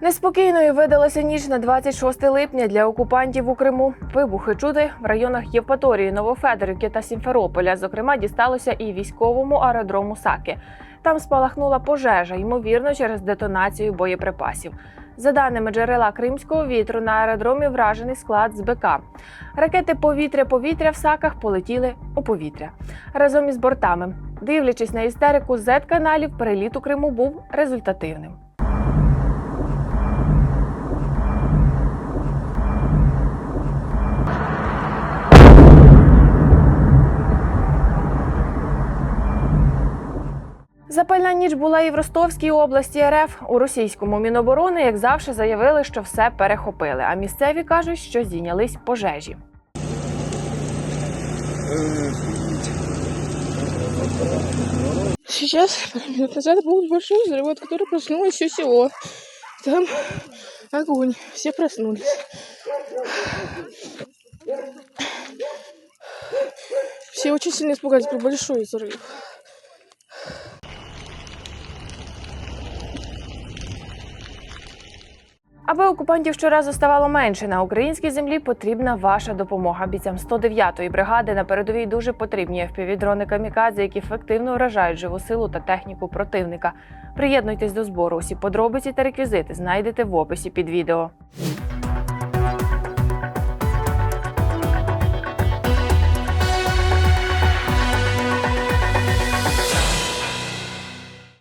Неспокійною видалася ніч на 26 липня для окупантів у Криму. Вибухи чути в районах Євпаторії, Новофедорівки та Сімферополя. Зокрема, дісталося і військовому аеродрому Саки. Там спалахнула пожежа, ймовірно, через детонацію боєприпасів. За даними джерела кримського вітру, на аеродромі вражений склад з БК. Ракети повітря-повітря в саках полетіли у повітря разом із бортами. Дивлячись на істерику Z-каналів, переліт у Криму був результативним. Запальна ніч була і в Ростовській області РФ. У російському міноборони, як завжди, заявили, що все перехопили. А місцеві кажуть, що зійнялись пожежі. Сейчас, пару минут назад, был большой взрыв, от которого проснулось все село. Там огонь, все проснулись. Все очень сильно испугались, был большой взрыв. Аби окупантів щоразу ставало менше на українській землі, потрібна ваша допомога. Бійцям 109-ї бригади на передовій дуже потрібні FPV-дрони камікадзе, які ефективно вражають живу силу та техніку противника. Приєднуйтесь до збору. Усі подробиці та реквізити знайдете в описі під відео.